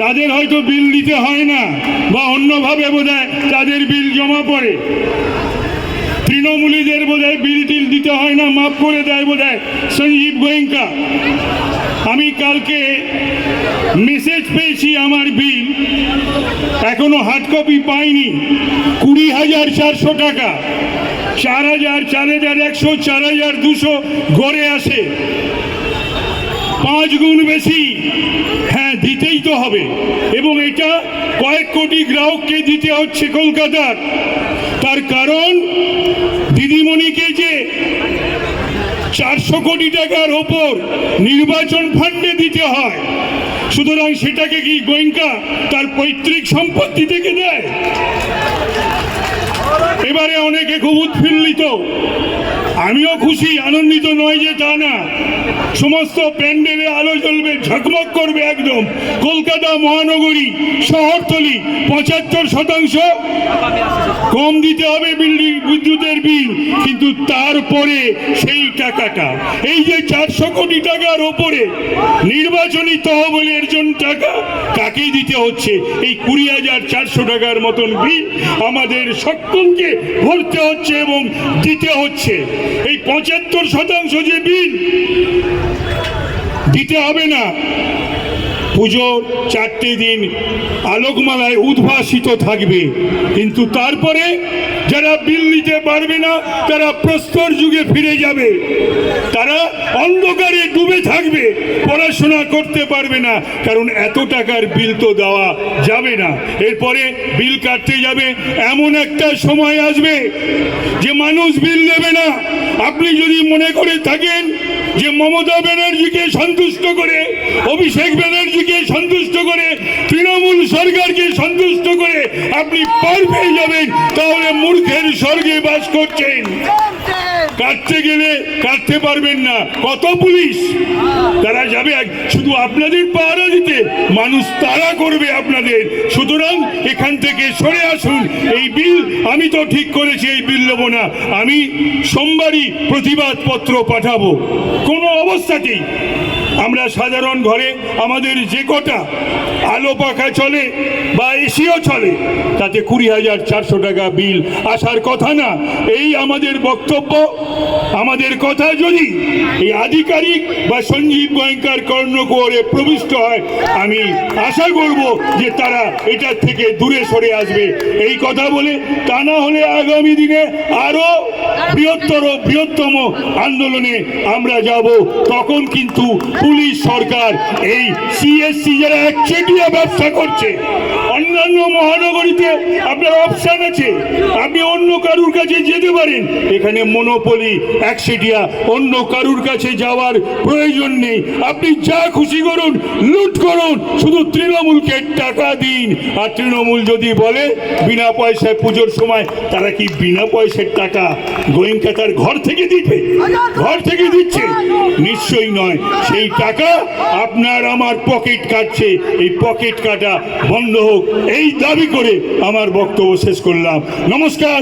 তাদের হয়তো বিল দিতে হয় না, বা অন্যভাবে বোধ তাদের বিল জমা পড়ে। তৃণমূলীদের বোধ বিল টিল দিতে হয় না, মাফ করে দেয় বোধ সঞ্জীব গোয়েঙ্কা। আমি কালকে মেসেজ পেয়েছি আমার বিল, এখনও হার্ড কপি পাইনি। কুড়ি হাজার চারশো টাকা, চার হাজার চার হাজার একশো, চার হাজার দুশো গড়ে আসে। পাঁচ গুণ বেশি। হ্যাঁ দিতেই তো হবে। এবং এটা কয়েক কোটি গ্রাহককে দিতে হচ্ছে কলকাতার। তার কারণ, দিদিমণিকে যে চারশো কোটি টাকার ওপর নির্বাচন ফান্ডে দিতে হয়, সুতরাং সেটাকে কি গোয়েঙ্কা তার পৈতৃক সম্পত্তি থেকে দেয়? এবারে অনেকে খুব উৎফুল্লিত। আমিও খুশি, আনন্দিত নয় যে তা না। সমস্ত প্যান্ডেলে আলো জ্বলবে, ঝকমক করবে একদম। কলকাতা মহানগরী, শহরতলি, পঁচাত্তর শতাংশ। কম দিতে হবে বিল্ডিং, বিদ্যুতের বিল, কিন্তু তারপরে সেই টাকাটা। এই যে চারশো কোটি টাকার ওপরে নির্বাচনী তহবিলের জন্য টাকা কাকেই দিতে হচ্ছে। এই কুড়ি হাজার চারশো টাকার মতন বিল আমাদের সকলকে ভরতে হচ্ছে এবং দিতে হচ্ছে। এই পঁচাত্তর শতাংশ যে বিল দিতে হবে না। পুজো চারটে দিন আলোকমালায় উদ্ভাসিত থাকবে। কিন্তু তারপরে যারা বিল নিতে পারবে না, তারা প্রস্তর যুগে ফিরে যাবে। তারা অন্ধকারে ডুবে থাকবে, পড়াশোনা করতে পারবে না, কারণ এত টাকার বিল তো দেওয়া যাবে না। এরপরে বিল কাটতে যাবে, এমন একটা সময় আসবে যে মানুষ বিল নেবে না। আপনি যদি মনে করে থাকেন যে মমতা ব্যানার্জিকে সন্তুষ্ট করে, অভিষেক ব্যানার্জিকে সন্তুষ্ট করে, তৃণমূল সরকারকে সন্তুষ্ট করে আপনি পার পেয়ে যাবেন, তাহলে মূর্খের স্বর্গে বাস করছেন। কাটতে গেলে কাটতে পারবেন না। কত পুলিশ? তারা যাবে শুধু আপনাদের পাহারা দিতে। মানুষ তারা করবে আপনাদের। সুতরাং এখান থেকে সরে আসুন। এই বিল আমি তো ঠিক করেছি, এই বিল নেব না। আমি সোমবারই প্রতিবাদ পত্র পাঠাবো। কোনো অবস্থাতেই আমরা সাধারণ ঘরে আমাদের যে কটা আলো পাখা চলে বা এসিও চলে, তাতে কুড়ি হাজার চারশো টাকা বিল আসার কথা না। এই আমাদের বক্তব্য। আমাদের কথা যদি এই আধিকারিক বা সঞ্জীব গোয়েঙ্কার কর্ণকুয়ারে প্রবিষ্ট হয়, আমি আশা করব যে তারা এটার থেকে দূরে সরে আসবে। এই কথা বলে তা না হলে আগামী দিনে আরও বৃহত্তর, বৃহত্তম আন্দোলনে আমরা যাব। তখন কিন্তু পুলিশ সরকার এই সিএসসি যারা একচেটিয়া ব্যবসা করছে অন্যান্য মহানগরীতে আপনার অপশান আছে। আপনি অন্য কারুর কাছে যেতে পারেন। এখানে মনোপলি একচেটিয়া অন্য কারুর কাছে যাওয়ার প্রয়োজন নেই। আপনি যা খুশি করুন, লুট করুন, শুধু তৃণমূলকে টাকা দিন। আর তৃণমূল যদি বলে, বিনা পয়সায় পুজোর সময় তারা কি বিনা পয়সার টাকা গোয়েঙ্কা তার ঘর থেকে দিবে? ঘর থেকে দিচ্ছে? নিশ্চয়ই নয়। সেই টাকা আপনার আমার পকেট কাটছে। এই পকেট কাটা বন্ধ হোক। এই দাবি করে আমার বক্তব্য শেষ করলাম। নমস্কার।